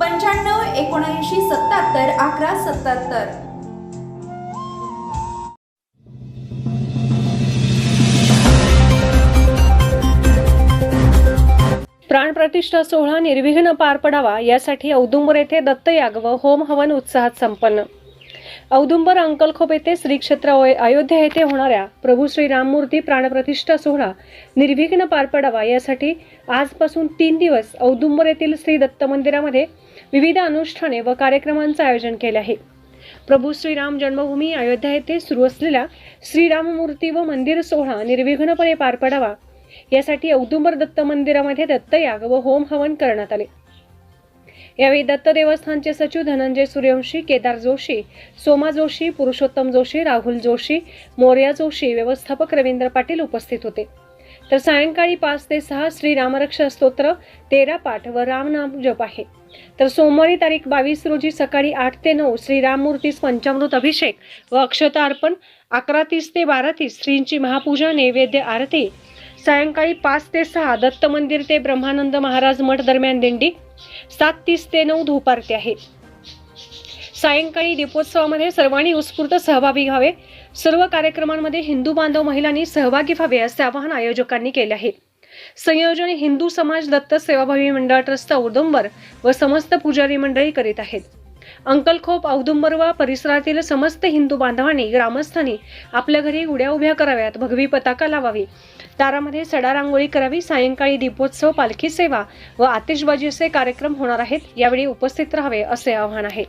पंच्याण्णव एकोणऐंशी सत्याहत्तर अकरा सत्याहत्तर. प्राणप्रतिष्ठा सोहळा निर्विघ्न पार पडावा यासाठी औदुंबर येथे दत्तयाग व होम हवन उत्साहात संपन्न. औदुंबर अंकलखोप येथे श्री क्षेत्र अयोध्या येथे होणाऱ्या प्रभू श्री राममूर्ती प्राणप्रतिष्ठा सोहळा निर्विघ्न पार पडावा यासाठी आजपासून तीन दिवस औदुंबर येथील श्री दत्त मंदिरामध्ये विविध अनुष्ठाने व कार्यक्रमांचं आयोजन केले आहे. प्रभू श्रीराम जन्मभूमी अयोध्या येथे सुरू असलेला श्रीराममूर्ती व मंदिर सोहळा निर्विघ्नपणे पार पडावा यासाठी औदुंबर दत्त मंदिरामध्ये दत्तयाग व होम हवन करण्यात आले. यावेळी दत्त देवस्थानचे सचिव धनंजय सूर्यवंशी केदार जोशी सोमा जोशी पुरुषोत्तम जोशी राहुल जोशी मोर्या जोशी व्यवस्थापक रवींद्र पाटील उपस्थित होते. तर सायंकाळी पाच ते सहा श्री रामरक्षा स्तोत्र तेरा पाठ व रामनाम जप आहे. तर सोमवारी तारीख बावीस रोजी सकाळी आठ ते नऊ श्री राममूर्तीस पंचामृत अभिषेक व अक्षता अर्पण अकरा तीस ते बारा तीस श्रींची महापूजा नैवेद्य आरती सायंकाळी पाच ते सहा दत्त मंदिर ते ब्रह्मानंद महाराज मठ दरम्यान दिंडी सात तीस ते नऊ धूप आहे. सायंकाळी दीपोत्सवामध्ये सर्वांनी उत्स्फूर्त सहभागी व्हावे. सर्व कार्यक्रमांमध्ये हिंदू बांधव महिलांनी सहभागी व्हावे असे आवाहन आयोजकांनी केले आहे. संयोजन हिंदू समाज दत्त सेवाभावी मंडळ ट्रस्ट औदुंबर व समस्त पुजारी मंडळी करीत आहेत. अंकलखोप औदुंबरवा परिसरातील समस्त हिंदू बांधवांनी ग्रामस्थांनी आपल्या घरी उड्या उभ्या कराव्यात भगवी पताका लावावी. दारामध्ये सडा रांगोळी करावी सायंकाळी दीपोत्सव पालखी सेवा व आतिषबाजी असे कार्यक्रम होणार आहेत यावेळी उपस्थित राहावे असे आवाहन आहे.